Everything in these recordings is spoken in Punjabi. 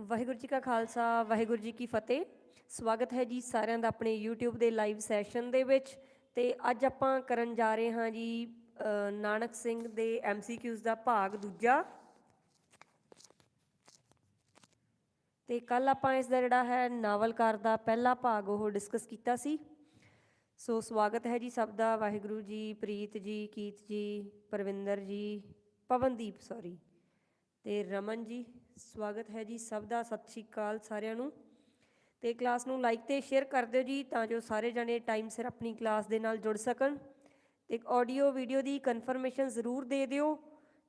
ਵਾਹਿਗੁਰੂ ਜੀ ਕਾ ਖਾਲਸਾ, ਵਾਹਿਗੁਰੂ ਜੀ ਕੀ ਫਤਿਹ। ਸਵਾਗਤ ਹੈ ਜੀ ਸਾਰਿਆਂ ਦਾ ਆਪਣੇ YouTube ਦੇ ਲਾਈਵ ਸੈਸ਼ਨ ਦੇ ਵਿੱਚ। ਤੇ ਅੱਜ ਆਪਾਂ ਕਰਨ ਜਾ ਰਹੇ ਹਾਂ ਜੀ ਨਾਨਕ ਸਿੰਘ ਦੇ MCQs ਦਾ ਭਾਗ ਦੂਜਾ। ਤੇ ਕੱਲ ਆਪਾਂ ਇਸ ਦਾ ਜਿਹੜਾ ਹੈ ਨਾਵਲਕਾਰ ਦਾ ਪਹਿਲਾ ਭਾਗ ਉਹ ਡਿਸਕਸ ਕੀਤਾ ਸੀ। ਸੋ ਸਵਾਗਤ ਹੈ ਜੀ ਸਭ ਦਾ, ਵਾਹਿਗੁਰੂ ਜੀ, ਪ੍ਰੀਤ ਜੀ, ਕੀਤ ਜੀ, ਪਰਵਿੰਦਰ ਜੀ, ਪਵਨਦੀਪ ਸੌਰੀ ਤੇ ਰਮਨ ਜੀ ਸਵਾਗਤ ਹੈ ਜੀ ਸਭ ਦਾ, ਸਤਿ ਸ਼੍ਰੀ ਅਕਾਲ ਸਾਰਿਆਂ ਨੂੰ। ਤੇ ਕਲਾਸ ਨੂੰ ਲਾਈਕ ਤੇ ਸ਼ੇਅਰ ਕਰ ਦਿਓ ਜੀ ਤਾਂ ਜੋ ਸਾਰੇ ਜਣੇ ਟਾਈਮ ਸਿਰ ਆਪਣੀ ਕਲਾਸ ਦੇ ਨਾਲ ਜੁੜ ਸਕਣ। ਤੇ ਆਡੀਓ ਵੀਡੀਓ ਦੀ ਕਨਫਰਮੇਸ਼ਨ ਜ਼ਰੂਰ ਦੇ ਦਿਓ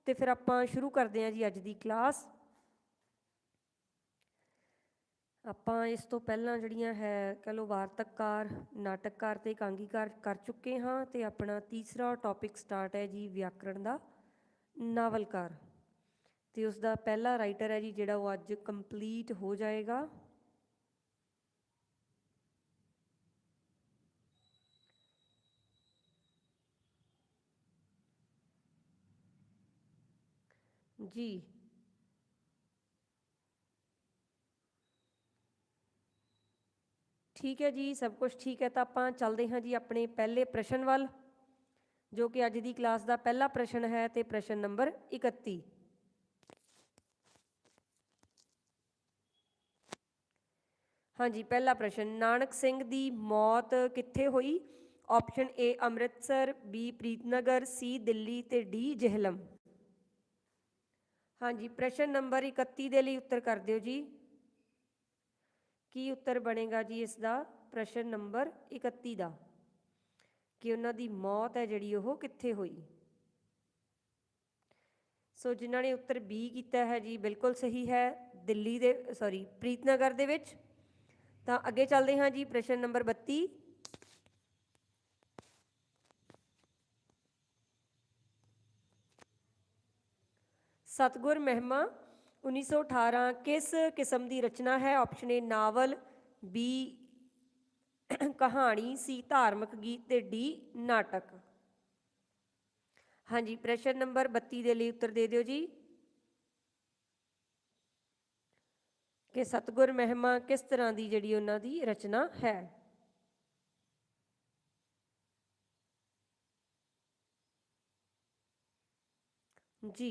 ਤੇ ਫਿਰ ਆਪਾਂ ਸ਼ੁਰੂ ਕਰਦੇ ਹਾਂ ਜੀ ਅੱਜ ਦੀ ਕਲਾਸ। ਆਪਾਂ ਇਸ ਤੋਂ ਪਹਿਲਾਂ ਜਿਹੜੀਆਂ ਹੈ, ਕਹ ਲਓ ਵਾਰਤਕਕਾਰ, ਨਾਟਕਕਾਰ ਤੇ ਕਾਂਗੀਕਾਰ ਕਰ ਚੁੱਕੇ ਹਾਂ ਤੇ ਆਪਣਾ ਤੀਸਰਾ ਟੌਪਿਕ ਸਟਾਰਟ ਹੈ ਜੀ ਵਿਆਕਰਣ ਦਾ, ਨਾਵਲਕਾਰ। ਤੇ ਉਸ ਦਾ ਪਹਿਲਾ ਰਾਈਟਰ ਹੈ ਜੀ ਜਿਹੜਾ ਉਹ ਅੱਜ ਕੰਪਲੀਟ ਹੋ ਜਾਏਗਾ। ਜੀ। ਠੀਕ ਹੈ ਜੀ, ਸਭ ਕੁਝ ਠੀਕ ਹੈ ਤਾਂ ਆਪਾਂ ਚੱਲਦੇ ਹਾਂ ਜੀ ਆਪਣੇ ਪਹਿਲੇ ਪ੍ਰਸ਼ਨ ਵੱਲ, ਜੋ ਕਿ ਅੱਜ ਦੀ ਕਲਾਸ ਦਾ ਪਹਿਲਾ ਪ੍ਰਸ਼ਨ ਹੈ ਤੇ ਪ੍ਰਸ਼ਨ ਨੰਬਰ 31 ਹਾਂਜੀ, ਪਹਿਲਾ ਪ੍ਰਸ਼ਨ, ਨਾਨਕ ਸਿੰਘ ਦੀ ਮੌਤ ਕਿੱਥੇ ਹੋਈ? Option A Amritsar B Preetnagar C Delhi ਤੇ ਡੀ ਜਹਿਲਮ। ਹਾਂਜੀ, ਪ੍ਰਸ਼ਨ ਨੰਬਰ 31 ਦੇ ਲਈ ਉੱਤਰ ਕਰ ਦਿਓ ਜੀ। ਕੀ ਉੱਤਰ ਬਣੇਗਾ ਜੀ ਇਸ ਦਾ ਪ੍ਰਸ਼ਨ ਨੰਬਰ 31 ਦਾ। ਕਿ ਉਹਨਾਂ ਦੀ ਮੌਤ ਹੈ ਜਿਹੜੀ ਉਹ ਕਿੱਥੇ ਹੋਈ? ਸੋ ਜਿਨ੍ਹਾਂ ਨੇ ਉੱਤਰ ਬੀ ਕੀਤਾ ਹੈ ਜੀ, ਬਿਲਕੁਲ ਸਹੀ ਹੈ। ਦਿੱਲੀ ਦੇ ਸੌਰੀ ਪ੍ਰੀਤਨਗਰ ਦੇ ਵਿੱਚ। ਤਾਂ ਅੱਗੇ ਚੱਲਦੇ ਹਾਂ ਜੀ, ਪ੍ਰਸ਼ਨ ਨੰਬਰ 32 ਸਤਗੁਰ ਮਹਿਮਾ 1918 ਕਿਸ ਕਿਸਮ ਦੀ ਰਚਨਾ ਹੈ? ਆਪਸ਼ਨ ਏ ਨਾਵਲ ਬੀ ਕਹਾਣੀ ਸੀ ਧਾਰਮਿਕ ਗੀਤ ਤੇ ਡੀ ਨਾਟਕ। ਹਾਂਜੀ, ਪ੍ਰਸ਼ਨ ਨੰਬਰ 32 ਦੇ ਲਈ ਉੱਤਰ ਦੇ ਦਿਓ ਜੀ। ਕਿ ਸਤਗੁਰ ਮਹਿਮਾ ਕਿਸ ਤਰ੍ਹਾਂ ਦੀ ਜਿਹੜੀ ਉਹਨਾਂ ਦੀ ਰਚਨਾ ਹੈ? ਜੀ।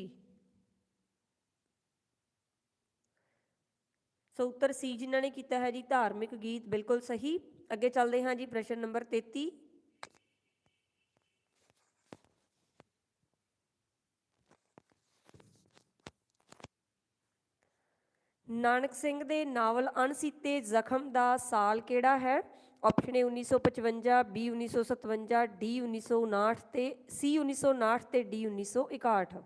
ਸੋ ਉੱਤਰ ਸੀ ਜਿਨ੍ਹਾਂ ਨੇ ਕੀਤਾ ਹੈ ਜੀ ਧਾਰਮਿਕ ਗੀਤ, ਬਿਲਕੁਲ ਸਹੀ। ਅੱਗੇ ਚੱਲਦੇ ਹਾਂ ਜੀ ਪ੍ਰਸ਼ਨ ਨੰਬਰ 33 ਨਾਨਕ ਸਿੰਘ ਦੇ ਨਾਵਲ ਅਣਸੀਤੇ ਜ਼ਖਮ ਦਾ ਸਾਲ ਕਿਹੜਾ ਹੈ? ਆਪਸ਼ਨ ਏ 1955 ਬੀ 1957 ਡੀ 1959 ਤੇ ਸੀ 1959 ਤੇ ਡੀ 1961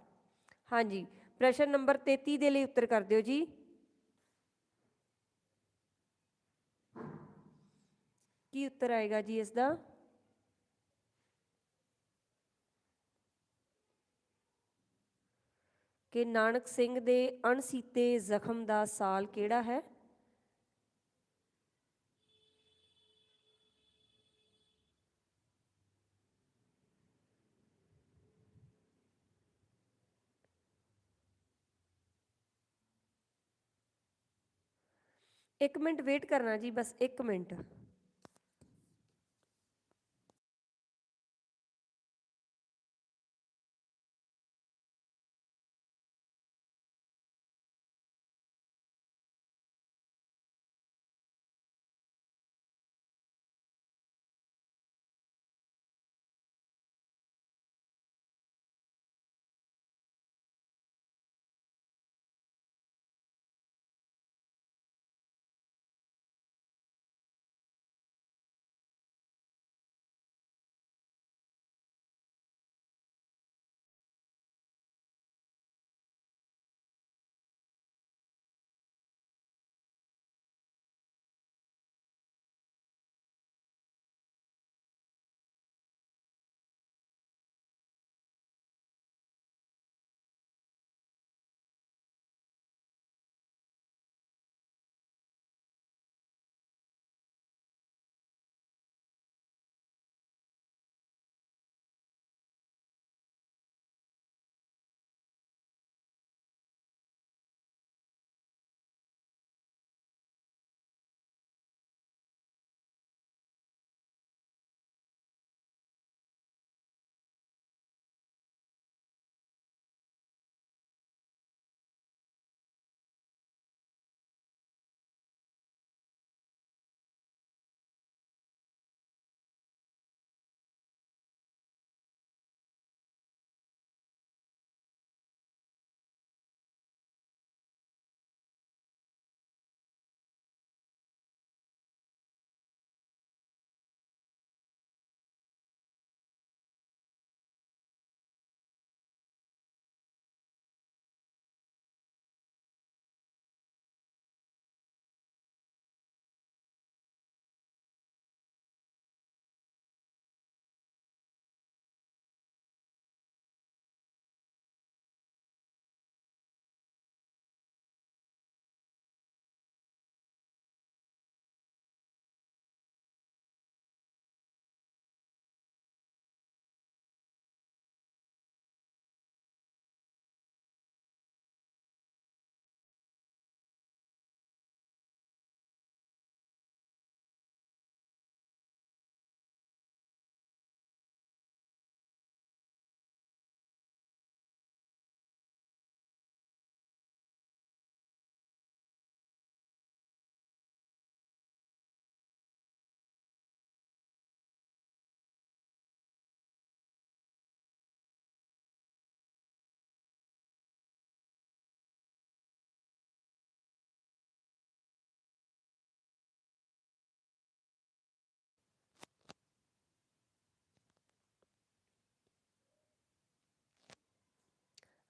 ਹਾਂਜੀ, ਪ੍ਰਸ਼ਨ ਨੰਬਰ 33 ਦੇ ਲਈ ਉੱਤਰ ਕਰ ਦਿਓ ਜੀ। ਕੀ ਉੱਤਰ ਆਏਗਾ ਜੀ ਇਸ ਦਾ? ਕਿ ਨਾਨਕ ਸਿੰਘ ਦੇ ਅਣਸੀਤੇ ਜ਼ਖਮ ਦਾ ਸਾਲ ਕਿਹੜਾ ਹੈ? ਇੱਕ ਮਿੰਟ ਵੇਟ ਕਰਨਾ ਜੀ, ਬਸ ਇੱਕ ਮਿੰਟ।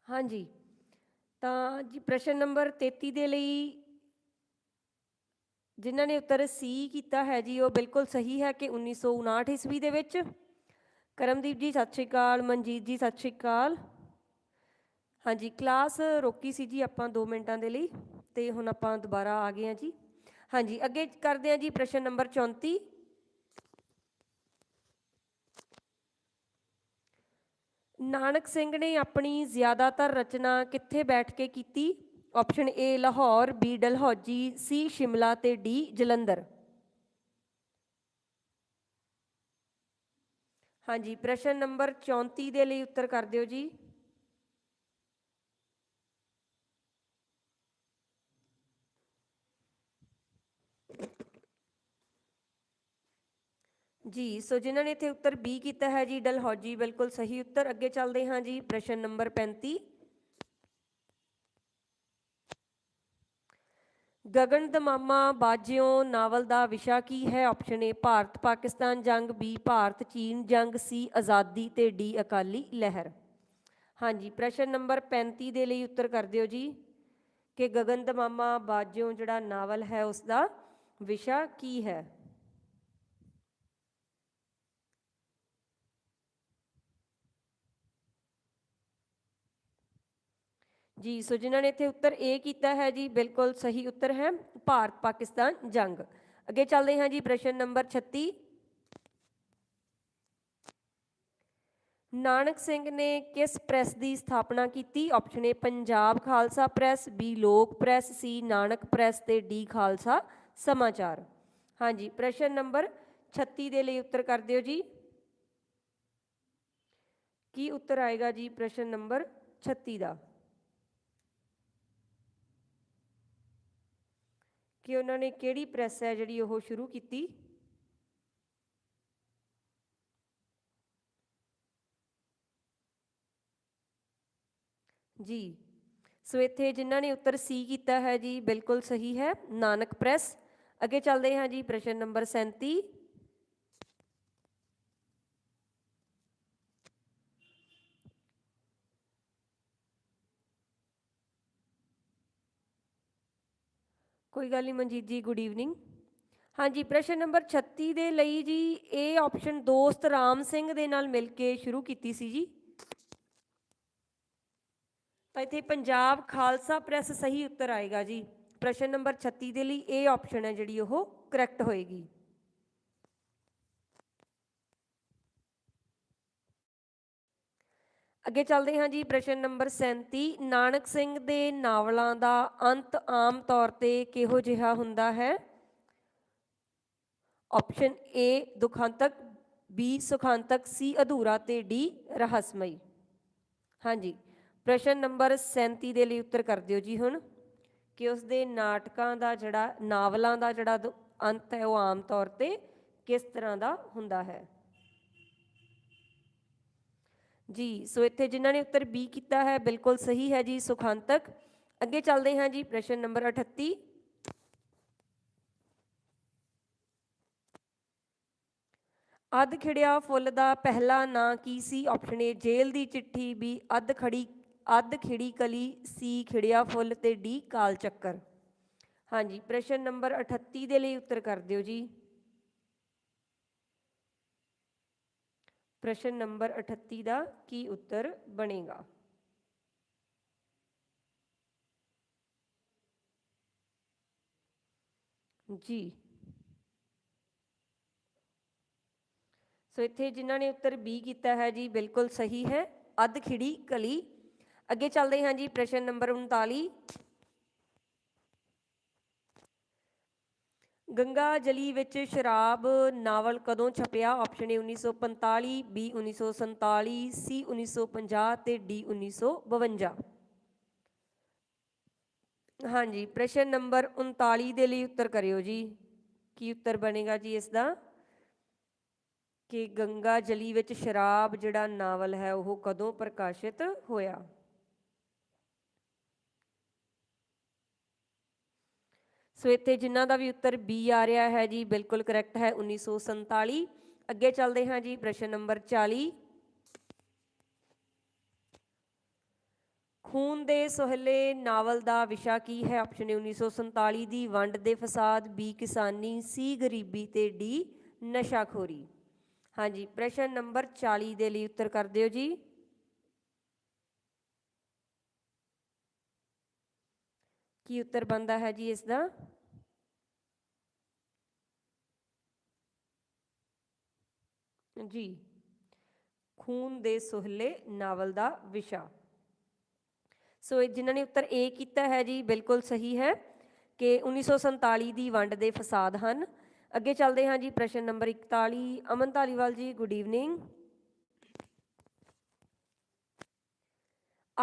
ਹਾਂਜੀ। ਤਾਂ ਜੀ ਪ੍ਰਸ਼ਨ ਨੰਬਰ 33 ਦੇ ਲਈ ਜਿਨ੍ਹਾਂ ਨੇ ਉੱਤਰ ਸੀ ਕੀਤਾ ਹੈ ਜੀ, ਉਹ ਬਿਲਕੁਲ ਸਹੀ ਹੈ ਕਿ 1959 ਈਸਵੀ ਦੇ ਵਿੱਚ। ਕਰਮਦੀਪ ਜੀ, ਸਤਿ ਸ਼੍ਰੀ ਅਕਾਲ। ਮਨਜੀਤ ਜੀ, ਸਤਿ ਸ਼੍ਰੀ ਅਕਾਲ। ਹਾਂਜੀ, ਕਲਾਸ ਰੋਕੀ ਸੀ ਜੀ ਆਪਾਂ 2 ਮਿੰਟਾਂ ਦੇ ਲਈ ਤੇ ਹੁਣ ਆਪਾਂ ਦੁਬਾਰਾ ਆ ਗਏ ਹਾਂ ਜੀ। ਹਾਂਜੀ, ਅੱਗੇ ਕਰਦੇ ਹਾਂ ਜੀ ਪ੍ਰਸ਼ਨ ਨੰਬਰ 34 ਨਾਨਕ ਸਿੰਘ ਨੇ ਆਪਣੀ ਜ਼ਿਆਦਾਤਰ ਰਚਨਾ ਕਿੱਥੇ ਬੈਠ ਕੇ ਕੀਤੀ? Option A Lahore B Dalhousie C Shimla ਤੇ ਡੀ ਜਲੰਧਰ। ਹਾਂਜੀ, ਪ੍ਰਸ਼ਨ ਨੰਬਰ 34 ਦੇ ਲਈ ਉੱਤਰ ਕਰ ਦਿਓ ਜੀ। ਜੀ, ਸੋ ਜਿਨ੍ਹਾਂ ਨੇ ਇੱਥੇ ਉੱਤਰ ਬੀ ਕੀਤਾ ਹੈ ਜੀ, ਡਲਹੌਜੀ, ਬਿਲਕੁਲ ਸਹੀ ਉੱਤਰ। ਅੱਗੇ ਚੱਲਦੇ ਹਾਂ ਜੀ, ਪ੍ਰਸ਼ਨ ਨੰਬਰ 35 ਗਗਨ ਦਮਾਮਾ ਬਾਜਿਓ, ਨਾਵਲ ਦਾ ਵਿਸ਼ਾ ਕੀ ਹੈ? ਆਪਸ਼ਨ ਏ ਭਾਰਤ, ਪਾਕਿਸਤਾਨ ਜੰਗ। ਬੀ ਭਾਰਤ, ਚੀਨ ਜੰਗ। ਸੀ ਆਜ਼ਾਦੀ ਤੇ ਡੀ ਅਕਾਲੀ ਲਹਿਰ। ਹਾਂਜੀ, ਪ੍ਰਸ਼ਨ ਨੰਬਰ 35 ਦੇ ਲਈ ਉੱਤਰ ਕਰ ਦਿਓ ਜੀ, ਕਿ ਗਗਨ ਦਮਾਮਾ ਬਾਜਿਓ ਜਿਹੜਾ ਨਾਵਲ ਹੈ ਉਸ ਦਾ ਵਿਸ਼ਾ ਕੀ ਹੈ? ਜੀ, ਸੋ ਜਿਨ੍ਹਾਂ ਨੇ ਇੱਥੇ ਉੱਤਰ ਏ ਕੀਤਾ ਹੈ ਜੀ, ਬਿਲਕੁਲ ਸਹੀ ਉੱਤਰ ਹੈ, ਭਾਰਤ ਪਾਕਿਸਤਾਨ ਜੰਗ। ਅੱਗੇ ਚੱਲਦੇ ਹਾਂ ਜੀ, ਪ੍ਰਸ਼ਨ ਨੰਬਰ 36 ਨਾਨਕ ਸਿੰਘ ਨੇ ਕਿਸ ਪ੍ਰੈਸ ਦੀ ਸਥਾਪਨਾ ਕੀਤੀ? Option A Punjab Khalsa press B Lok press C Nanak press ਤੇ ਡੀ ਖਾਲਸਾ ਸਮਾਚਾਰ। ਹਾਂਜੀ, ਪ੍ਰਸ਼ਨ ਨੰਬਰ 36 ਦੇ ਲਈ ਉੱਤਰ ਕਰ ਦਿਓ ਜੀ। ਕੀ ਉੱਤਰ ਆਏਗਾ ਜੀ, ਪ੍ਰਸ਼ਨ ਨੰਬਰ 36 ਦਾ? ਕਿ ਉਹਨਾਂ ਨੇ ਕਿਹੜੀ ਪ੍ਰੈਸ ਹੈ ਜਿਹੜੀ ਉਹ ਸ਼ੁਰੂ ਕੀਤੀ? ਜੀ, ਸੋ ਇੱਥੇ ਜਿਨ੍ਹਾਂ ਨੇ ਉੱਤਰ ਸੀ ਕੀਤਾ ਹੈ ਜੀ, ਬਿਲਕੁਲ ਸਹੀ ਹੈ, ਨਾਨਕ ਪ੍ਰੈਸ। ਅੱਗੇ ਚੱਲਦੇ ਹਾਂ ਜੀ, ਪ੍ਰਸ਼ਨ ਨੰਬਰ 37 ਕੋਈ ਗੱਲ ਨਹੀਂ ਮਨਜੀਤ ਜੀ ਗੁੱਡ ਈਵਨਿੰਗ ਹਾਂਜੀ, ਪ੍ਰਸ਼ਨ ਨੰਬਰ 36 ਦੇ ਲਈ ਜੀ ਇਹ ਆਪਸ਼ਨ ਦੋਸਤ ਰਾਮ ਸਿੰਘ ਦੇ ਨਾਲ ਮਿਲ ਕੇ ਸ਼ੁਰੂ ਕੀਤੀ ਸੀ ਜੀ। ਤਾਂ ਇੱਥੇ ਪੰਜਾਬ ਖਾਲਸਾ ਪ੍ਰੈਸ ਸਹੀ ਉੱਤਰ ਆਏਗਾ ਜੀ। ਪ੍ਰਸ਼ਨ ਨੰਬਰ 36 ਦੇ ਲਈ ਇਹ ਆਪਸ਼ਨ ਹੈ ਜਿਹੜੀ ਉਹ ਕਰੈਕਟ ਹੋਏਗੀ। ਅੱਗੇ ਚੱਲਦੇ ਹਾਂ ਜੀ, ਪ੍ਰਸ਼ਨ ਨੰਬਰ 37 ਨਾਨਕ ਸਿੰਘ ਦੇ ਨਾਵਲਾਂ ਦਾ ਅੰਤ ਆਮ ਤੌਰ ਤੇ ਕਿਹੋ ਜਿਹਾ ਹੁੰਦਾ ਹੈ? ਆਪਸ਼ਨ ਏ ਦੁਖਾਂਤਕ ਬੀ ਸੁਖਾਂਤਕ ਸੀ ਅਧੂਰਾ ਤੇ ਡੀ ਰਹੱਸਮਈ। ਹਾਂਜੀ, ਪ੍ਰਸ਼ਨ ਨੰਬਰ 37 ਦੇ ਲਈ ਉੱਤਰ ਕਰ ਦਿਓ ਜੀ ਹੁਣ। ਕਿ ਉਸ ਦੇ ਨਾਟਕਾਂ ਦਾ ਜਿਹੜਾ, ਨਾਵਲਾਂ ਦਾ ਜਿਹੜਾ ਦੁ- ਅੰਤ ਹੈ, ਉਹ ਆਮ ਤੌਰ ਤੇ ਕਿਸ ਤਰ੍ਹਾਂ ਦਾ ਹੁੰਦਾ ਹੈ? ਜੀ, ਸੋ ਇੱਥੇ ਜਿਨ੍ਹਾਂ ਨੇ ਉੱਤਰ ਬੀ ਕੀਤਾ ਹੈ, ਬਿਲਕੁਲ ਸਹੀ ਹੈ ਜੀ, ਸੁਖਾਂਤਕ। ਅੱਗੇ ਚੱਲਦੇ ਹਾਂ ਜੀ, ਪ੍ਰਸ਼ਨ ਨੰਬਰ 38 ਅੱਧ ਖਿੜਿਆ ਫੁੱਲ ਦਾ ਪਹਿਲਾ ਨਾਂ ਕੀ ਸੀ? ਆਪਸ਼ਨ ਏ ਜੇਲ੍ਹ ਦੀ ਚਿੱਠੀ ਬੀ ਅੱਧ ਖੜੀ, ਅੱਧ ਖਿੜੀ ਕਲੀ ਸੀ ਖਿੜਿਆ ਫੁੱਲ ਤੇ ਡੀ ਕਾਲ ਚੱਕਰ। ਹਾਂਜੀ, ਪ੍ਰਸ਼ਨ ਨੰਬਰ 38 ਦੇ ਲਈ ਉੱਤਰ ਕਰ ਦਿਓ ਜੀ। ਪ੍ਰਸ਼ਨ ਨੰਬਰ 38 ਦਾ ਕੀ ਉੱਤਰ ਬਣੇਗਾ? ਜੀ। ਸੋ ਇੱਥੇ ਜਿਨ੍ਹਾਂ ਨੇ ਉੱਤਰ ਬੀ ਕੀਤਾ ਹੈ ਜੀ, ਬਿਲਕੁਲ ਸਹੀ ਹੈ। ਅੱਧ ਖਿੜੀ ਕਲੀ। ਅੱਗੇ ਚੱਲਦੇ ਹਾਂ ਜੀ, ਪ੍ਰਸ਼ਨ ਨੰਬਰ 39 ਗੰਗਾ ਜਲੀ ਵਿੱਚ ਸ਼ਰਾਬ ਨਾਵਲ ਕਦੋਂ ਛਪਿਆ? ਆਪਸ਼ਨ ਏ 1945 ਬੀ 1947 ਸੀ 1950 ਤੇ ਡੀ 1952 ਹਾਂਜੀ, ਪ੍ਰਸ਼ਨ ਨੰਬਰ 39 ਦੇ ਲਈ ਉੱਤਰ ਕਰਿਓ ਜੀ। ਕੀ ਉੱਤਰ ਬਣੇਗਾ ਜੀ ਇਸ ਦਾ ਕਿ ਗੰਗਾ ਜਲੀ ਵਿੱਚ ਸ਼ਰਾਬ ਜਿਹੜਾ ਨਾਵਲ ਹੈ, ਉਹ ਕਦੋਂ ਪ੍ਰਕਾਸ਼ਿਤ ਹੋਇਆ? ਸੋ ਇੱਥੇ ਜਿਨ੍ਹਾਂ ਦਾ ਵੀ ਉੱਤਰ ਬੀ ਆ ਰਿਹਾ ਹੈ ਜੀ, ਬਿਲਕੁਲ ਕਰੈਕਟ ਹੈ 1947 ਅੱਗੇ ਚੱਲਦੇ ਹਾਂ ਜੀ, ਪ੍ਰਸ਼ਨ ਨੰਬਰ 40 ਖੂਨ ਦੇ ਸੁਹਲੇ ਨਾਵਲ ਦਾ ਵਿਸ਼ਾ ਕੀ ਹੈ? ਆਪਸ਼ਨ ਏ 1947 ਦੀ ਵੰਡ ਦੇ ਫਸਾਦ ਬੀ ਕਿਸਾਨੀ ਸੀ ਗਰੀਬੀ ਤੇ ਡੀ ਨਸ਼ਾਖੋਰੀ। ਹਾਂਜੀ ਪ੍ਰਸ਼ਨ ਨੰਬਰ 40 ਦੇ ਲਈ ਉੱਤਰ ਕਰ ਦਿਓ ਜੀ। ਕੀ ਉੱਤਰ ਬੰਦਾ ਹੈ ਜੀ ਇਸ ਦਾ? ਜੀ। ਖੂਨ ਦੇ ਸੁਹਲੇ ਨਾਵਲ ਦਾ ਵਿਸ਼ਾ। ਸੋ ਜਿਨ੍ਹਾਂ ਨੇ ਉੱਤਰ A ਕੀਤਾ ਹੈ ਜੀ, ਬਿਲਕੁਲ ਸਹੀ ਹੈ ਕਿ 1947 ਦੀ ਵੰਡ ਦੇ ਫਸਾਦ ਹਨ। ਅੱਗੇ ਚੱਲਦੇ ਹਾਂ ਜੀ, ਪ੍ਰਸ਼ਨ ਨੰਬਰ 41 ਅਮਨ ਧਾਲੀਵਾਲ ਜੀ ਗੁੱਡ ਈਵਨਿੰਗ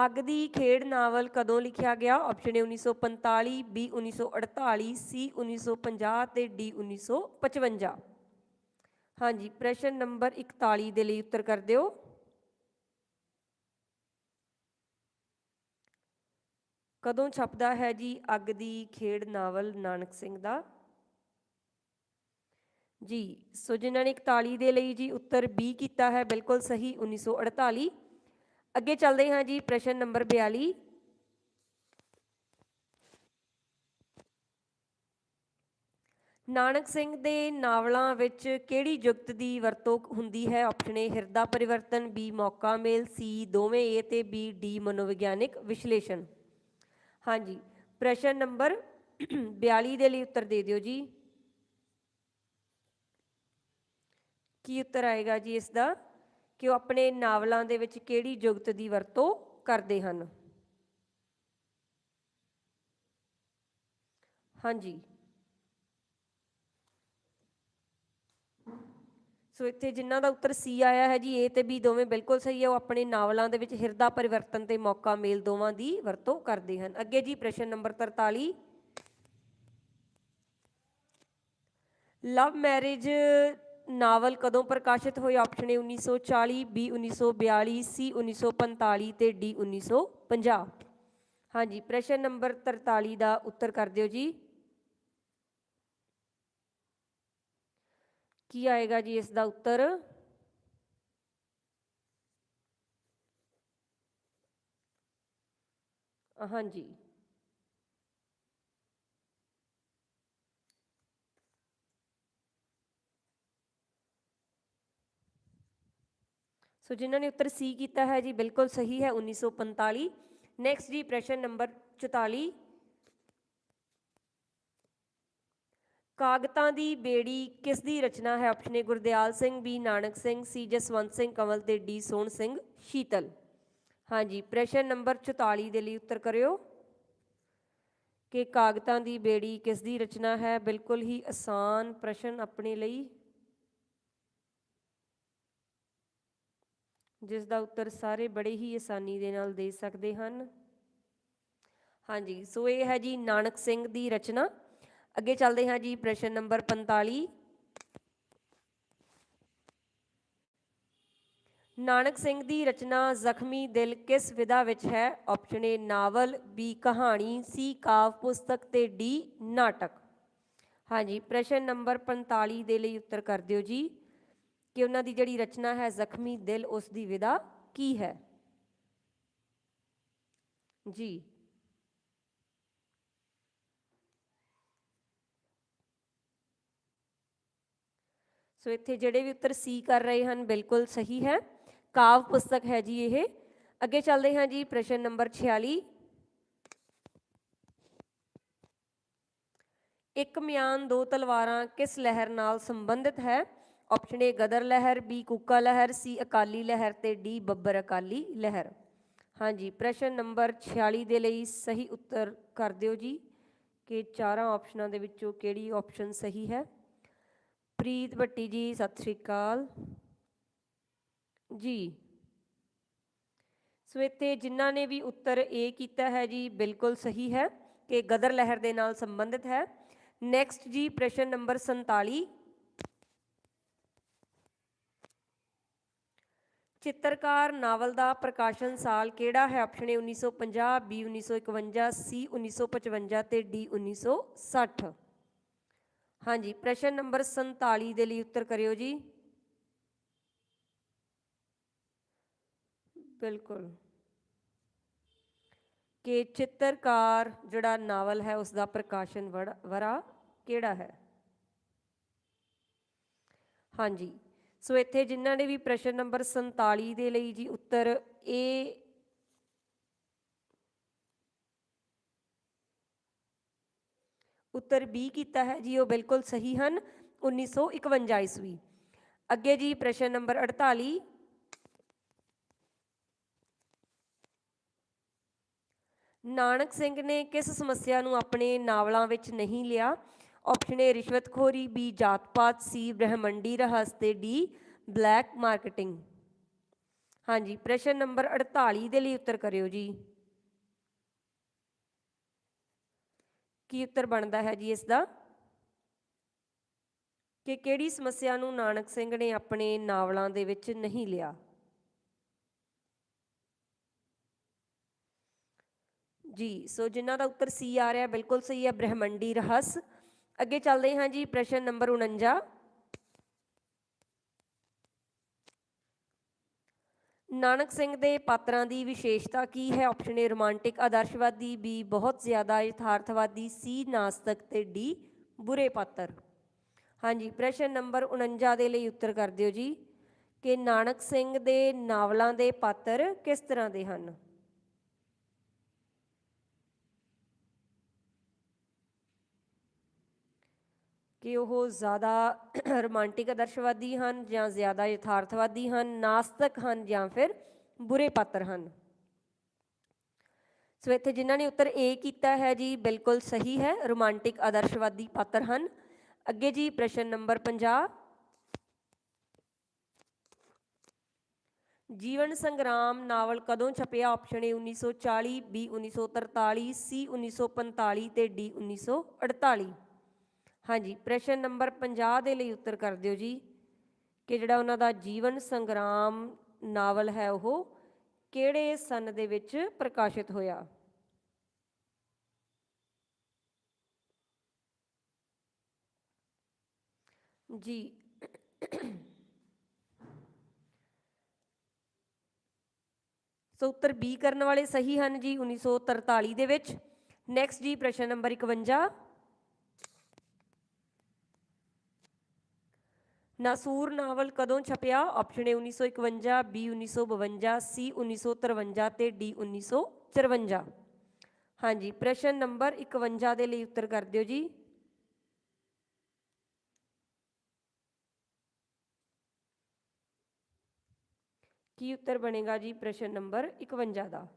ਅੱਗ ਦੀ ਖੇਡ ਨਾਵਲ ਕਦੋਂ ਲਿਖਿਆ ਗਿਆ? ਆਪਸ਼ਨ ਏ 1945 ਬੀ 1948 ਸੀ 1950 ਤੇ ਡੀ 1955 ਹਾਂਜੀ, ਪ੍ਰਸ਼ਨ ਨੰਬਰ 41 ਦੇ ਲਈ ਉੱਤਰ ਕਰ ਦਿਓ। ਕਦੋਂ ਛਪਦਾ ਹੈ ਜੀ ਅੱਗ ਦੀ ਖੇਡ ਨਾਵਲ ਨਾਨਕ ਸਿੰਘ ਦਾ? ਜੀ, ਸੋ ਜਿਨ੍ਹਾਂ ਨੇ 41 ਦੇ ਲਈ ਜੀ ਉੱਤਰ B ਕੀਤਾ ਹੈ, ਬਿਲਕੁਲ ਸਹੀ 1948 ਅੱਗੇ ਚੱਲਦੇ ਹਾਂ ਜੀ, ਪ੍ਰਸ਼ਨ ਨੰਬਰ 42 ਨਾਨਕ ਸਿੰਘ ਦੇ ਨਾਵਲਾਂ ਵਿੱਚ ਕਿਹੜੀ ਜੁਗਤ ਦੀ ਵਰਤੋਂ ਹੁੰਦੀ ਹੈ? ਆਪਸ਼ਨ ਏ ਹਿਰਦਾ ਪਰਿਵਰਤਨ ਬੀ ਮੌਕਾ ਮੇਲ ਸੀ ਦੋਵੇਂ ਏ ਤੇ ਬੀ ਡੀ ਮਨੋਵਿਗਿਆਨਿਕ ਵਿਸ਼ਲੇਸ਼ਣ। ਹਾਂਜੀ, ਪ੍ਰਸ਼ਨ ਨੰਬਰ 42 ਦੇ ਲਈ ਉੱਤਰ ਦੇ ਦਿਓ ਜੀ। ਕੀ ਉੱਤਰ ਆਏਗਾ ਜੀ ਇਸ ਦਾ ਕਿ ਉਹ ਆਪਣੇ ਨਾਵਲਾਂ ਦੇ ਵਿੱਚ ਕਿਹੜੀ ਜੁਗਤ ਦੀ ਵਰਤੋਂ ਕਰਦੇ ਹਨ? ਹਾਂਜੀ ਸੋ ਇੱਥੇ ਜਿਨ੍ਹਾਂ ਦਾ ਉੱਤਰ ਸੀ ਆਇਆ ਹੈ ਜੀ ਏ ਤੇ ਬੀ ਦੋਵੇਂ ਬਿਲਕੁਲ ਸਹੀ ਹੈ। ਉਹ ਆਪਣੇ ਨਾਵਲਾਂ ਦੇ ਵਿੱਚ ਹਿਰਦਾ ਪਰਿਵਰਤਨ ਤੇ ਮੌਕਾ ਮੇਲ ਦੋਵਾਂ ਦੀ ਵਰਤੋਂ ਕਰਦੇ ਹਨ। ਅੱਗੇ ਜੀ ਪ੍ਰਸ਼ਨ ਨੰਬਰ 43 ਲਵ ਮੈਰਿਜ ਨਾਵਲ ਕਦੋਂ ਪ੍ਰਕਾਸ਼ਿਤ ਹੋਏ? ਆਪਸ਼ਨ ਏ 1940 B 1942 C 1945 ਤੇ D 1950 ਹਾਂਜੀ, ਪ੍ਰਸ਼ਨ ਨੰਬਰ 43 ਦਾ ਉੱਤਰ ਕਰ ਦਿਓ ਜੀ। ਕੀ ਆਏਗਾ ਜੀ ਇਸ ਦਾ ਉੱਤਰ ਹਾਂਜੀ ਸੋ ਜਿਨ੍ਹਾਂ ਨੇ ਉੱਤਰ ਸੀ ਕੀਤਾ ਹੈ ਜੀ ਬਿਲਕੁਲ ਸਹੀ ਹੈ 1945 ਨੈਕਸਟ ਜੀ ਪ੍ਰਸ਼ਨ ਨੰਬਰ 44 ਕਾਗਤਾਂ ਦੀ ਬੇੜੀ ਕਿਸ ਦੀ ਰਚਨਾ ਹੈ? Option A Gurdial Singh B Nanak Singh C Jaswant Singh Kamal ਤੇ ਡੀ ਸੋਹਣ ਸਿੰਘ ਸ਼ੀਤਲ। ਹਾਂਜੀ, ਪ੍ਰਸ਼ਨ ਨੰਬਰ 44 ਦੇ ਲਈ ਉੱਤਰ ਕਰਿਓ। ਕਿ ਕਾਗਤਾਂ ਦੀ ਬੇੜੀ ਕਿਸ ਦੀ ਰਚਨਾ ਹੈ? ਬਿਲਕੁਲ ਹੀ ਆਸਾਨ ਪ੍ਰਸ਼ਨ ਆਪਣੇ ਲਈ। ਜਿਸ ਦਾ ਉੱਤਰ ਸਾਰੇ ਬੜੇ ਹੀ ਆਸਾਨੀ ਦੇ ਨਾਲ ਦੇ ਸਕਦੇ ਹਨ। ਹਾਂਜੀ, ਸੋ ਇਹ ਹੈ ਜੀ ਨਾਨਕ ਸਿੰਘ ਦੀ ਰਚਨਾ। ਅੱਗੇ ਚੱਲਦੇ ਹਾਂ ਜੀ, ਪ੍ਰਸ਼ਨ ਨੰਬਰ 45 ਨਾਨਕ ਸਿੰਘ ਦੀ ਰਚਨਾ ਜ਼ਖਮੀ ਦਿਲ ਕਿਸ ਵਿਧਾ ਵਿੱਚ ਹੈ? ਆਪਸ਼ਨ ਏ ਨਾਵਲ ਬੀ ਕਹਾਣੀ ਸੀ ਕਾਵ ਪੁਸਤਕ ਤੇ ਡੀ ਨਾਟਕ। ਹਾਂਜੀ ਪ੍ਰਸ਼ਨ ਨੰਬਰ 45 ਦੇ ਲਈ ਉੱਤਰ ਕਰ ਦਿਓ ਜੀ, ਕਿ ਉਹਨਾਂ ਦੀ ਜਿਹੜੀ ਰਚਨਾ ਹੈ, ਜ਼ਖਮੀ ਦਿਲ ਉਸ ਦੀ ਵਿਧਾ ਕੀ ਹੈ? ਜੀ। ਸੋ ਇੱਥੇ ਜਿਹੜੇ ਵੀ ਉੱਤਰ ਸੀ ਕਰ ਰਹੇ ਹਨ, ਬਿਲਕੁਲ ਸਹੀ ਹੈ। ਕਾਵ ਪੁਸਤਕ ਹੈ ਜੀ ਇਹ। ਅੱਗੇ ਚੱਲਦੇ ਹਾਂ ਜੀ, ਪ੍ਰਸ਼ਨ ਨੰਬਰ 46 ਇੱਕ ਮਿਆਨ ਦੋ ਤਲਵਾਰਾਂ ਕਿਸ ਲਹਿਰ ਨਾਲ ਸੰਬੰਧਿਤ ਹੈ? ਆਪਸ਼ਨ ਏ ਗਦਰ ਲਹਿਰ ਬੀ ਕੁੱਕਾ ਲਹਿਰ ਸੀ ਅਕਾਲੀ ਲਹਿਰ ਤੇ ਡੀ ਬੱਬਰ ਅਕਾਲੀ ਲਹਿਰ। ਹਾਂਜੀ ਪ੍ਰਸ਼ਨ ਨੰਬਰ 46 ਦੇ ਲਈ ਸਹੀ ਉੱਤਰ ਕਰ ਦਿਓ ਜੀ ਕਿ ਚਾਰਾਂ ਆਪਸ਼ਨਾਂ ਦੇ ਵਿੱਚੋਂ ਕਿਹੜੀ ਆਪਸ਼ਨ ਸਹੀ ਹੈ? ਪ੍ਰੀਤ ਭੱਟੀ ਜੀ, ਸਤਿ ਸ਼੍ਰੀ ਅਕਾਲ। ਜੀ। ਸੋ ਇੱਥੇ ਜਿਨ੍ਹਾਂ ਨੇ ਵੀ ਉੱਤਰ A ਕੀਤਾ ਹੈ ਜੀ, ਬਿਲਕੁਲ ਸਹੀ ਹੈ ਕਿ ਗਦਰ ਲਹਿਰ ਦੇ ਨਾਲ ਸੰਬੰਧਿਤ ਹੈ। ਨੈਕਸਟ ਜੀ, ਪ੍ਰਸ਼ਨ ਨੰਬਰ 47 ਚਿੱਤਰਕਾਰ ਨਾਵਲ ਦਾ ਪ੍ਰਕਾਸ਼ਨ ਸਾਲ ਕਿਹੜਾ ਹੈ? ਆਪਸ਼ਨ ਏ 1950 ਬੀ 1951 ਸੀ 1955 ਤੇ ਡੀ 1960 ਹਾਂਜੀ, ਪ੍ਰਸ਼ਨ ਨੰਬਰ 47 ਦੇ ਲਈ ਉੱਤਰ ਕਰਿਓ ਜੀ। ਬਿਲਕੁਲ। ਕਿ ਚਿੱਤਰਕਾਰ ਜਿਹੜਾ ਨਾਵਲ ਹੈ, ਉਸ ਦਾ ਪ੍ਰਕਾਸ਼ਨ ਵੜ- ਵਰਾ ਕਿਹੜਾ ਹੈ? ਹਾਂਜੀ, ਸੋ ਇੱਥੇ ਜਿਨ੍ਹਾਂ ਨੇ ਵੀ ਪ੍ਰਸ਼ਨ ਨੰਬਰ 47 ਦੇ ਲਈ ਜੀ ਉੱਤਰ A ਉੱਤਰ ਬੀ ਕੀਤਾ ਹੈ ਜੀ, ਉਹ ਬਿਲਕੁਲ ਸਹੀ ਹਨ 1951 ਈਸਵੀ। ਅੱਗੇ ਜੀ ਪ੍ਰਸ਼ਨ ਨੰਬਰ 48 ਨਾਨਕ ਸਿੰਘ ਨੇ ਕਿਸ ਸਮੱਸਿਆ ਨੂੰ ਆਪਣੇ ਨਾਵਲਾਂ ਵਿੱਚ ਨਹੀਂ ਲਿਆ? ਆਪਸ਼ਨ ਏ ਰਿਸ਼ਵਤਖੋਰੀ ਬੀ ਜਾਤ-ਪਾਤ ਸੀ ਬ੍ਰਹਿਮੰਡੀ ਰਹੱਸ ਤੇ ਡੀ ਬਲੈਕ ਮਾਰਕੀਟਿੰਗ। ਹਾਂਜੀ, ਪ੍ਰਸ਼ਨ ਨੰਬਰ 48 ਦੇ ਲਈ ਉੱਤਰ ਕਰਿਓ ਜੀ। ਕੀ ਉੱਤਰ ਬਣਦਾ ਹੈ ਜੀ ਇਸ ਦਾ ਕਿ ਕਿਹੜੀ ਸਮੱਸਿਆ ਨੂੰ ਨਾਨਕ ਸਿੰਘ ਨੇ ਆਪਣੇ ਨਾਵਲਾਂ ਦੇ ਵਿੱਚ ਨਹੀਂ ਲਿਆ? ਜੀ, ਸੋ ਜਿਨ੍ਹਾਂ ਦਾ ਉੱਤਰ ਸੀ ਆ ਰਿਹਾ, ਬਿਲਕੁਲ ਸਹੀ ਹੈ, ਬ੍ਰਹਿਮੰਡੀ ਰਹੱਸ। ਅੱਗੇ ਚੱਲਦੇ ਹਾਂ ਜੀ, ਪ੍ਰਸ਼ਨ ਨੰਬਰ 49 ਨਾਨਕ ਸਿੰਘ ਦੇ ਪਾਤਰਾਂ ਦੀ ਵਿਸ਼ੇਸ਼ਤਾ ਕੀ ਹੈ? ਆਪਸ਼ਨ ਏ ਰੋਮਾਂਟਿਕ ਆਦਰਸ਼ਵਾਦੀ ਬੀ ਬਹੁਤ ਜ਼ਿਆਦਾ ਯਥਾਰਥਵਾਦੀ ਸੀ ਨਾਸਤਕ ਤੇ ਡੀ ਬੁਰੇ ਪਾਤਰ। ਹਾਂਜੀ, ਪ੍ਰਸ਼ਨ ਨੰਬਰ 49 ਦੇ ਲਈ ਉੱਤਰ ਕਰ ਦਿਓ ਜੀ। ਕਿ ਨਾਨਕ ਸਿੰਘ ਦੇ ਨਾਵਲਾਂ ਦੇ ਪਾਤਰ ਕਿਸ ਤਰ੍ਹਾਂ ਦੇ ਹਨ? ਕਿ ਉਹ ਜ਼ਿਆਦਾ ਰੋਮਾਂਟਿਕ ਆਦਰਸ਼ਵਾਦੀ ਹਨ ਜਾਂ ਜ਼ਿਆਦਾ ਯਥਾਰਥਵਾਦੀ ਹਨ, ਨਾਸਤਕ ਹਨ ਜਾਂ ਫਿਰ ਬੁਰੇ ਪਾਤਰ ਹਨ। ਸੋ ਇੱਥੇ ਜਿਨ੍ਹਾਂ ਨੇ ਉੱਤਰ A ਕੀਤਾ ਹੈ ਜੀ, ਬਿਲਕੁਲ ਸਹੀ ਹੈ, ਰੋਮਾਂਟਿਕ ਆਦਰਸ਼ਵਾਦੀ ਪਾਤਰ ਹਨ। ਅੱਗੇ ਜੀ ਪ੍ਰਸ਼ਨ ਨੰਬਰ 50 ਜੀਵਨ ਸੰਗਰਾਮ ਨਾਵਲ ਕਦੋਂ ਛਪਿਆ? ਆਪਸ਼ਨ ਏ 1940 ਬੀ 1943 ਸੀ 1945 ਤੇ ਡੀ 1948 ਹਾਂਜੀ, ਪ੍ਰਸ਼ਨ ਨੰਬਰ 50 ਦੇ ਲਈ ਉੱਤਰ ਕਰ ਦਿਓ ਜੀ, ਕਿ ਜਿਹੜਾ ਉਹਨਾਂ ਦਾ ਜੀਵਨ ਸੰਗਰਾਮ ਨਾਵਲ ਹੈ ਉਹ ਕਿਹੜੇ ਸਨ ਦੇ ਵਿੱਚ ਪ੍ਰਕਾਸ਼ਿਤ ਹੋਇਆ? ਜੀ, ਸੋ ਉੱਤਰ ਬੀ ਕਰਨ ਵਾਲੇ ਸਹੀ ਹਨ ਜੀ 1943 ਦੇ ਵਿੱਚ। ਨੈਕਸਟ ਜੀ, ਪ੍ਰਸ਼ਨ ਨੰਬਰ 51 ਨਾਸੂਰ ਨਾਵਲ ਕਦੋਂ ਛਪਿਆ? ਆਪਸ਼ਨ ਏ 1951 ਬੀ 1952 ਸੀ 1953 ਤੇ ਡੀ 1954 ਹਾਂਜੀ, ਪ੍ਰਸ਼ਨ ਨੰਬਰ 51 ਦੇ ਲਈ ਉੱਤਰ ਕਰ ਦਿਓ ਜੀ। ਕੀ ਉੱਤਰ ਬਣੇਗਾ ਜੀ ਪ੍ਰਸ਼ਨ ਨੰਬਰ 51 ਦਾ?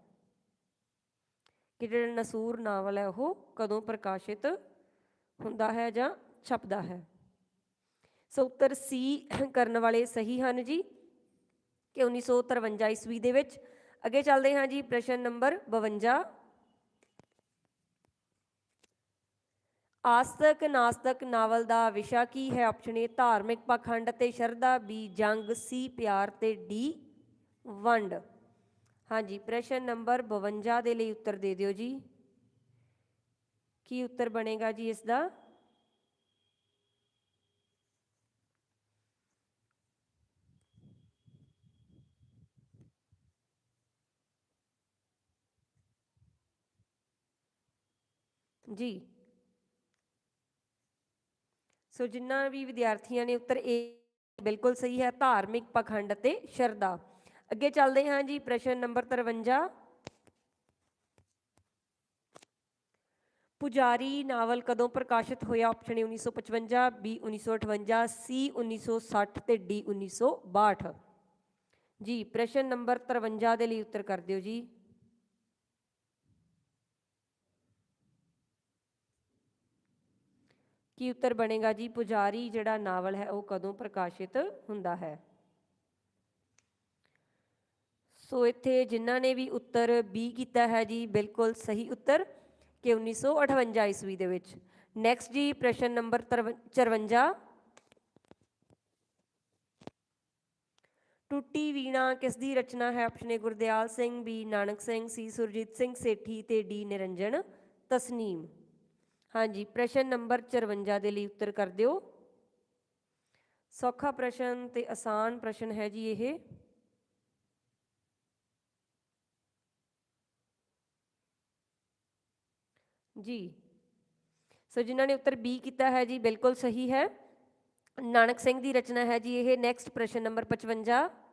ਕਿ ਜਿਹੜਾ ਨਸੂਰ ਨਾਵਲ ਹੈ, ਉਹ ਕਦੋਂ ਪ੍ਰਕਾਸ਼ਿਤ ਹੁੰਦਾ ਹੈ ਜਾਂ ਛਪਦਾ ਹੈ? ਸੋ ਉੱਤਰ ਸੀ ਕਰਨ ਵਾਲੇ ਸਹੀ ਹਨ ਜੀ ਕਿ 1953 ਈਸਵੀ ਦੇ ਵਿੱਚ। ਅੱਗੇ ਚੱਲਦੇ ਹਾਂ ਜੀ, ਪ੍ਰਸ਼ਨ ਨੰਬਰ 52 ਆਸਤਕ ਨਾਸਤਕ ਨਾਵਲ ਦਾ ਵਿਸ਼ਾ ਕੀ ਹੈ? ਆਪਸ਼ਨ ਏ, ਧਾਰਮਿਕ ਪਖੰਡ ਤੇ ਸ਼ਰਧਾ, ਬੀ, ਜੰਗ, ਸੀ, ਪਿਆਰ ਤੇ ਡੀ, ਵੰਡ। ਹਾਂਜੀ ਪ੍ਰਸ਼ਨ ਨੰਬਰ 52 ਦੇ ਲਈ ਉੱਤਰ ਦੇ ਦਿਓ ਜੀ। ਕੀ ਉੱਤਰ ਬਣੇਗਾ ਜੀ ਇਸ ਦਾ? ਜੀ। ਸੋ ਜਿੰਨਾ ਵੀ ਵਿਦਿਆਰਥੀਆਂ ਨੇ ਉੱਤਰ ਏ, ਬਿਲਕੁਲ ਸਹੀ ਹੈ, ਧਾਰਮਿਕ ਪਖੰਡ ਅਤੇ ਸ਼ਰਧਾ। ਅੱਗੇ ਚੱਲਦੇ ਹਾਂ ਜੀ, ਪ੍ਰਸ਼ਨ ਨੰਬਰ 53 ਪੁਜਾਰੀ ਨਾਵਲ ਕਦੋਂ ਪ੍ਰਕਾਸ਼ਿਤ ਹੋਇਆ? ਆਪਸ਼ਨ ਏ 1955 ਬੀ 1958 ਸੀ 1960 ਤੇ ਡੀ 1962 ਜੀ, ਪ੍ਰਸ਼ਨ ਨੰਬਰ 53 ਦੇ ਲਈ ਉੱਤਰ ਕਰ ਦਿਓ ਜੀ। ਕੀ ਉੱਤਰ ਬਣੇਗਾ ਜੀ? ਪੁਜਾਰੀ ਜਿਹੜਾ ਨਾਵਲ ਹੈ, ਉਹ ਕਦੋਂ ਪ੍ਰਕਾਸ਼ਿਤ ਹੁੰਦਾ ਹੈ? ਸੋ ਇੱਥੇ ਜਿਨ੍ਹਾਂ ਨੇ ਵੀ ਉੱਤਰ B ਕੀਤਾ ਹੈ ਜੀ, ਬਿਲਕੁਲ ਸਹੀ ਉੱਤਰ ਕਿ 1958 ਈਸਵੀ ਦੇ ਵਿੱਚ। ਨੈਕਸਟ ਜੀ, ਪ੍ਰਸ਼ਨ ਨੰਬਰ 54 ਟੁੱਟੀ ਵੀਣਾ ਕਿਸ ਦੀ ਰਚਨਾ ਹੈ? Option A Gurdial Singh B Nanak Singh C Surjit Singh Sethi ਤੇ ਡੀ ਨਿਰੰਜਨ ਤਸਨੀਮ। ਹਾਂਜੀ, ਪ੍ਰਸ਼ਨ ਨੰਬਰ 54 ਦੇ ਲਈ ਉੱਤਰ ਕਰ ਦਿਓ। ਸੌਖਾ ਪ੍ਰਸ਼ਨ ਤੇ ਆਸਾਨ ਪ੍ਰਸ਼ਨ ਹੈ ਜੀ ਇਹ। ਜੀ, ਸੋ ਜਿਨ੍ਹਾਂ ਨੇ ਉੱਤਰ ਬੀ ਕੀਤਾ ਹੈ ਜੀ, ਬਿਲਕੁਲ ਸਹੀ ਹੈ। ਨਾਨਕ ਸਿੰਘ ਦੀ ਰਚਨਾ ਹੈ ਜੀ ਇਹ। ਨੈਕਸਟ ਪ੍ਰਸ਼ਨ ਨੰਬਰ 55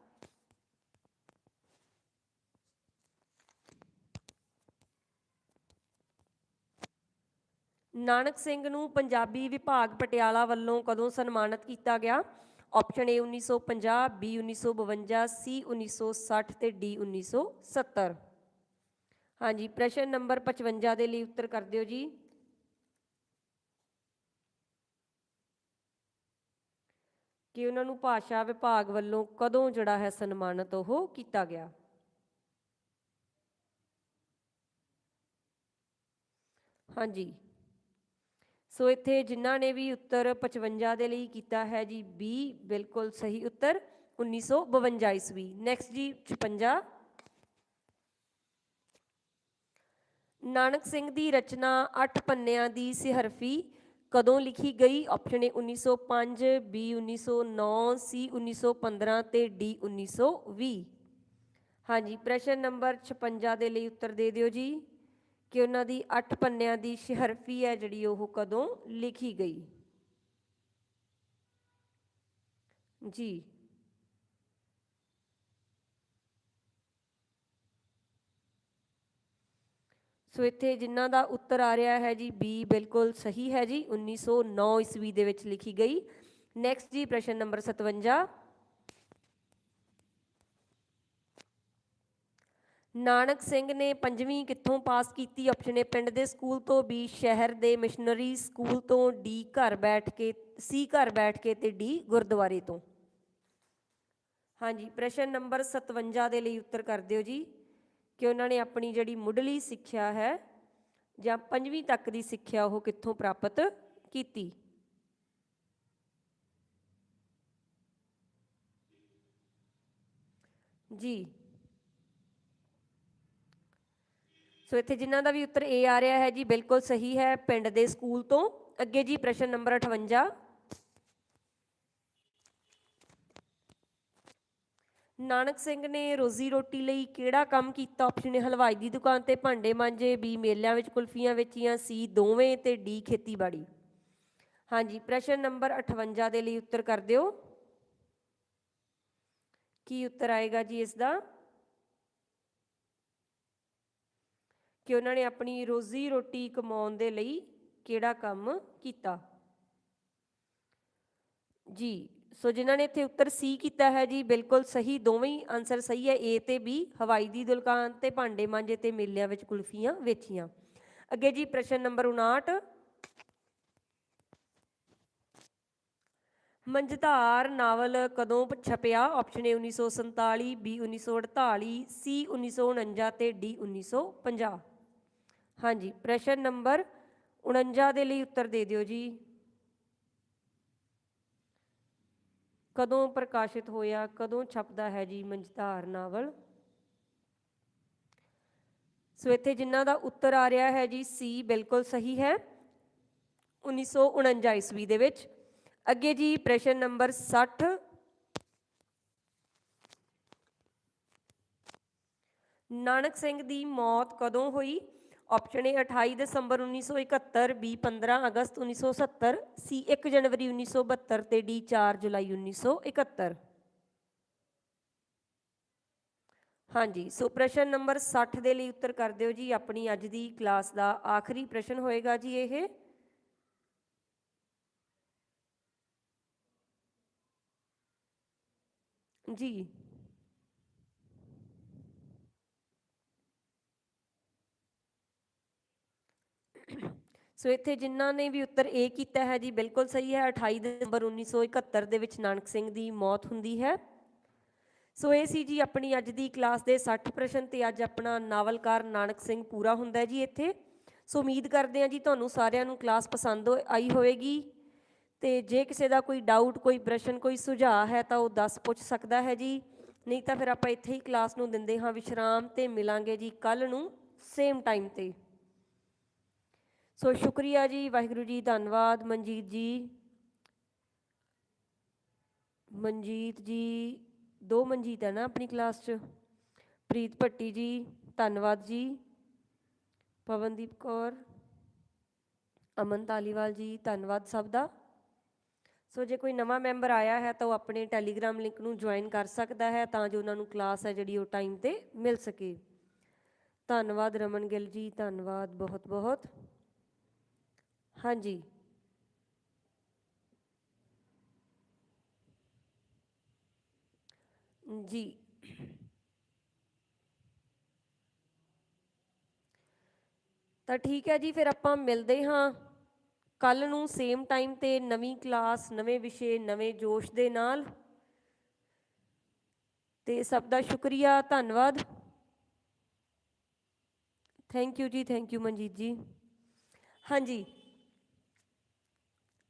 ਨਾਨਕ ਸਿੰਘ ਨੂੰ ਪੰਜਾਬੀ ਵਿਭਾਗ ਪਟਿਆਲਾ ਵੱਲੋਂ ਕਦੋਂ ਸਨਮਾਨਿਤ ਕੀਤਾ ਗਿਆ? ਆਪਸ਼ਨ ਏ 1950 ਬੀ 1952 ਸੀ 1960 ਤੇ ਡੀ 1970 ਹਾਂਜੀ, ਪ੍ਰਸ਼ਨ ਨੰਬਰ 55 ਦੇ ਲਈ ਉੱਤਰ ਕਰ ਦਿਓ ਜੀ। ਕਿ ਉਹਨਾਂ ਨੂੰ ਭਾਸ਼ਾ ਵਿਭਾਗ ਵੱਲੋਂ ਕਦੋਂ ਜਿਹੜਾ ਹੈ ਸਨਮਾਨਿਤ ਉਹ ਕੀਤਾ ਗਿਆ? ਹਾਂਜੀ ਸੋ ਇੱਥੇ ਜਿਨ੍ਹਾਂ ਨੇ ਵੀ ਉੱਤਰ 55 ਦੇ ਲਈ ਕੀਤਾ ਹੈ ਜੀ, ਬੀ ਬਿਲਕੁਲ ਸਹੀ ਉੱਤਰ 1952 ਈਸਵੀ। ਨੈਕਸਟ ਜੀ 56 ਨਾਨਕ ਸਿੰਘ ਦੀ ਰਚਨਾ 8 ਪੰਨਿਆਂ ਦੀ ਸਿਹਰਫੀ ਕਦੋਂ ਲਿਖੀ ਗਈ? ਆਪਸ਼ਨ ਏ 1905 ਬੀ 1909 ਸੀ 1915 ਤੇ ਡੀ 1920 ਹਾਂਜੀ, ਪ੍ਰਸ਼ਨ ਨੰਬਰ 56 ਦੇ ਲਈ ਉੱਤਰ ਦੇ ਦਿਓ ਜੀ। ਕਿ ਉਹਨਾਂ ਦੀ 8 ਪੰਨਿਆਂ ਦੀ ਸਿਹਰਫੀ ਹੈ ਜਿਹੜੀ ਉਹ ਕਦੋਂ ਲਿਖੀ ਗਈ? ਜੀ। ਸੋ ਇੱਥੇ ਜਿਨ੍ਹਾਂ ਦਾ ਉੱਤਰ ਆ ਰਿਹਾ ਹੈ ਜੀ, ਬੀ ਬਿਲਕੁਲ ਸਹੀ ਹੈ ਜੀ 1909 ਈਸਵੀ ਦੇ ਵਿੱਚ ਲਿਖੀ ਗਈ। ਨੈਕਸਟ ਜੀ, ਪ੍ਰਸ਼ਨ ਨੰਬਰ 57 ਨਾਨਕ ਸਿੰਘ ਨੇ ਪੰਜਵੀਂ ਕਿੱਥੋਂ ਪਾਸ ਕੀਤੀ? ਆਪਸ਼ਨ ਏ ਪਿੰਡ ਦੇ ਸਕੂਲ ਤੋਂ ਬੀ ਸ਼ਹਿਰ ਦੇ ਮਿਸ਼ਨਰੀ ਸਕੂਲ ਤੋਂ ਡੀ ਘਰ ਬੈਠ ਕੇ ਸੀ ਘਰ ਬੈਠ ਕੇ ਤੇ ਡੀ ਗੁਰਦੁਆਰੇ ਤੋਂ। ਹਾਂਜੀ, ਪ੍ਰਸ਼ਨ ਨੰਬਰ 57 ਦੇ ਲਈ ਉੱਤਰ ਕਰ ਦਿਓ ਜੀ, ਕਿ ਉਹਨਾਂ ਨੇ ਆਪਣੀ ਜਿਹੜੀ ਮੁੱਢਲੀ ਸਿੱਖਿਆ ਹੈ ਜਾਂ ਪੰਜਵੀਂ ਤੱਕ ਦੀ ਸਿੱਖਿਆ ਉਹ ਕਿੱਥੋਂ ਪ੍ਰਾਪਤ ਕੀਤੀ? ਜੀ। ਸੋ ਇੱਥੇ ਜਿਨ੍ਹਾਂ ਦਾ ਵੀ ਉੱਤਰ ਏ ਆ ਰਿਹਾ ਹੈ ਜੀ, ਬਿਲਕੁਲ ਸਹੀ ਹੈ, ਪਿੰਡ ਦੇ ਸਕੂਲ ਤੋਂ। ਅੱਗੇ ਜੀ ਪ੍ਰਸ਼ਨ ਨੰਬਰ 58 ਨਾਨਕ ਸਿੰਘ ਨੇ ਰੋਜ਼ੀ ਰੋਟੀ ਲਈ ਕਿਹੜਾ ਕੰਮ ਕੀਤਾ? ਆਪਸ਼ਨ ਏ ਹਲਵਾਈ ਦੀ ਦੁਕਾਨ ਤੇ ਭਾਂਡੇ ਮਾਂਜੇ। ਬੀ ਮੇਲਿਆਂ ਵਿੱਚ ਕੁਲਫੀਆਂ ਵੇਚੀਆਂ। ਸੀ ਦੋਵੇਂ ਤੇ ਡੀ ਖੇਤੀਬਾੜੀ। ਹਾਂਜੀ, ਪ੍ਰਸ਼ਨ ਨੰਬਰ 58 ਦੇ ਲਈ ਉੱਤਰ ਕਰ ਦਿਓ। ਕੀ ਉੱਤਰ ਆਏਗਾ ਜੀ ਇਸ ਦਾ? ਕਿ ਉਹਨਾਂ ਨੇ ਆਪਣੀ ਰੋਜ਼ੀ ਰੋਟੀ ਕਮਾਉਣ ਦੇ ਲਈ ਕਿਹੜਾ ਕੰਮ ਕੀਤਾ? ਜੀ, ਸੋ ਜਿਨ੍ਹਾਂ ਨੇ ਇੱਥੇ ਉੱਤਰ ਸੀ ਕੀਤਾ ਹੈ ਜੀ, ਬਿਲਕੁਲ ਸਹੀ, ਦੋਵੇਂ ਹੀ ਆਨਸਰ ਸਹੀ ਹੈ ਏ ਤੇ ਬੀ ਹਵਾਈ ਦੀ ਦੁਕਾਨ ਤੇ ਭਾਂਡੇ ਮਾਂਜੇ ਤੇ ਮੇਲਿਆਂ ਵਿੱਚ ਕੁਲਫੀਆਂ ਵੇਚੀਆਂ। ਅੱਗੇ ਜੀ, ਪ੍ਰਸ਼ਨ ਨੰਬਰ 59 ਮੰਝਧਾਰ ਨਾਵਲ ਕਦੋਂ ਛਪਿਆ? ਆਪਸ਼ਨ ਏ 1947 ਬੀ 1948 ਸੀ 1949 ਤੇ ਡੀ 1950 ਹਾਂਜੀ, ਪ੍ਰਸ਼ਨ ਨੰਬਰ 49 ਦੇ ਲਈ ਉੱਤਰ ਦੇ ਦਿਓ ਜੀ। ਕਦੋਂ ਪ੍ਰਕਾਸ਼ਿਤ ਹੋਇਆ, ਕਦੋਂ ਛਪਦਾ ਹੈ ਜੀ ਮੰਝਧਾਰ ਨਾਵਲ? ਸੋ ਇੱਥੇ ਜਿਨ੍ਹਾਂ ਦਾ ਉੱਤਰ ਆ ਰਿਹਾ ਹੈ ਜੀ, ਸੀ ਬਿਲਕੁਲ ਸਹੀ ਹੈ 1949 ਈਸਵੀ ਦੇ ਵਿੱਚ। ਅੱਗੇ ਜੀ ਪ੍ਰਸ਼ਨ ਨੰਬਰ 60 ਨਾਨਕ ਸਿੰਘ ਦੀ ਮੌਤ ਕਦੋਂ ਹੋਈ? ਆਪਸ਼ਨ ਏ 28 ਦਸੰਬਰ 1971 ਬੀ 15 ਅਗਸਤ 1970 ਸੀ 1 ਜਨਵਰੀ 1972 ਤੇ ਡੀ 4 ਜੁਲਾਈ 1971 ਹਾਂਜੀ, ਸੋ ਪ੍ਰਸ਼ਨ ਨੰਬਰ 60 ਦੇ ਲਈ ਉੱਤਰ ਕਰ ਦਿਓ ਜੀ, ਆਪਣੀ ਅੱਜ ਦੀ ਕਲਾਸ ਦਾ ਆਖਰੀ ਪ੍ਰਸ਼ਨ ਹੋਏਗਾ ਜੀ ਇਹ। ਜੀ। ਸੋ ਇੱਥੇ ਜਿਨ੍ਹਾਂ ਨੇ ਵੀ ਉੱਤਰ ਏ ਕੀਤਾ ਹੈ, ਜੀ ਬਿਲਕੁਲ ਸਹੀ ਹੈ 28 ਦਸੰਬਰ 1971 ਦੇ ਵਿੱਚ ਨਾਨਕ ਸਿੰਘ ਦੀ ਮੌਤ ਹੁੰਦੀ ਹੈ। ਸੋ ਇਹ ਸੀ ਜੀ ਆਪਣੀ ਅੱਜ ਦੀ ਕਲਾਸ ਦੇ 60 ਪ੍ਰਸ਼ਨ ਤੇ ਅੱਜ ਆਪਣਾ ਨਾਵਲਕਾਰ ਨਾਨਕ ਸਿੰਘ ਪੂਰਾ ਹੁੰਦਾ ਜੀ ਇੱਥੇ। ਸੋ ਉਮੀਦ ਕਰਦੇ ਹਾਂ ਜੀ ਤੁਹਾਨੂੰ ਸਾਰਿਆਂ ਨੂੰ ਕਲਾਸ ਪਸੰਦ ਹੋ- ਆਈ ਹੋਵੇਗੀ। ਤੇ ਜੇ ਕਿਸੇ ਦਾ ਕੋਈ ਡਾਊਟ ਕੋਈ ਪ੍ਰਸ਼ਨ, ਕੋਈ ਸੁਝਾਅ ਹੈ ਤਾਂ ਉਹ ਦੱਸ ਪੁੱਛ ਸਕਦਾ ਹੈ ਜੀ। ਨਹੀਂ ਤਾਂ ਫਿਰ ਆਪਾਂ ਇੱਥੇ ਹੀ ਕਲਾਸ ਨੂੰ ਦਿੰਦੇ ਹਾਂ ਵਿਸ਼ਰਾਮ ਤੇ ਮਿਲਾਂਗੇ ਜੀ ਕੱਲ ਨੂੰ ਸੇਮ ਟਾਈਮ ਤੇ। ਸੋ ਸ਼ੁਕਰੀਆ ਜੀ, ਵਾਹਿਗੁਰੂ ਜੀ, ਧੰਨਵਾਦ। ਮਨਜੀਤ ਜੀ ਮਨਜੀਤ ਜੀ, ਦੋ ਮਨਜੀਤ ਹੈ ਨਾ ਆਪਣੀ ਕਲਾਸ 'ਚ? ਪ੍ਰੀਤ ਭੱਟੀ ਜੀ, ਧੰਨਵਾਦ ਜੀ। ਪਵਨਦੀਪ ਕੌਰ, ਅਮਨ ਤਾਲੀਵਾਲ ਜੀ, ਧੰਨਵਾਦ ਸਭ ਦਾ। ਸੋ ਜੇ ਕੋਈ ਨਵਾਂ ਮੈਂਬਰ ਆਇਆ ਹੈ ਤਾਂ ਉਹ ਆਪਣੇ ਟੈਲੀਗ੍ਰਾਮ ਲਿੰਕ ਨੂੰ ਜੁਆਇਨ ਕਰ ਸਕਦਾ ਹੈ ਤਾਂ ਜੋ ਉਹਨਾਂ ਨੂੰ ਕਲਾਸ ਹੈ ਜਿਹੜੀ ਉਹ ਟਾਈਮ ਤੇ ਮਿਲ ਸਕੇ। ਧੰਨਵਾਦ ਰਮਨ ਗਿੱਲ ਜੀ, ਧੰਨਵਾਦ ਬਹੁਤ ਬਹੁਤ ਹਾਂਜੀ। ਜੀ। ਤਾਂ ਠੀਕ ਹੈ ਜੀ, ਫਿਰ ਆਪਾਂ ਮਿਲਦੇ ਹਾਂ ਕੱਲ ਨੂੰ ਸੇਮ ਟਾਈਮ ਤੇ ਨਵੀਂ ਕਲਾਸ ਨਵੇਂ ਵਿਸ਼ੇ, ਨਵੇਂ ਜੋਸ਼ ਦੇ ਨਾਲ। ਤੇ ਸਭ ਦਾ ਸ਼ੁਕਰੀਆ, ਧੰਨਵਾਦ। ਥੈਂਕ ਯੂ ਜੀ ਥੈਂਕ ਯੂ ਮਨਜੀਤ ਜੀ। ਹਾਂਜੀ।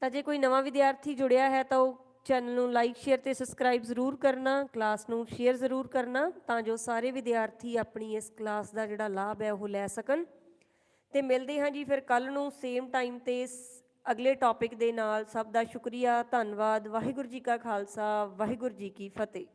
ਤਾਂ ਜੇ ਕੋਈ ਨਵਾਂ ਵਿਦਿਆਰਥੀ ਜੁੜਿਆ ਹੈ ਤਾਂ ਉਹ ਚੈਨਲ ਨੂੰ ਲਾਈਕ ਸ਼ੇਅਰ ਤੇ ਸਬਸਕ੍ਰਾਈਬ ਜ਼ਰੂਰ ਕਰਨਾ ਕਲਾਸ ਨੂੰ ਸ਼ੇਅਰ ਜ਼ਰੂਰ ਕਰਨਾ ਤਾਂ ਜੋ ਸਾਰੇ ਵਿਦਿਆਰਥੀ ਆਪਣੀ ਇਸ ਕਲਾਸ ਦਾ ਜਿਹੜਾ ਲਾਭ ਹੈ ਉਹ ਲੈ ਸਕਣ। ਤੇ ਮਿਲਦੇ ਹਾਂ ਜੀ ਫਿਰ ਕੱਲ ਨੂੰ ਸੇਮ ਟਾਈਮ ਤੇ ਸ- ਅਗਲੇ ਟੌਪਿਕ ਦੇ ਨਾਲ। ਸਭ ਦਾ ਸ਼ੁਕਰੀਆ, ਧੰਨਵਾਦ, ਵਾਹਿਗੁਰੂ ਜੀ ਕਾ ਖਾਲਸਾ, ਵਾਹਿਗੁਰੂ ਜੀ ਕੀ ਫਤਿਹ।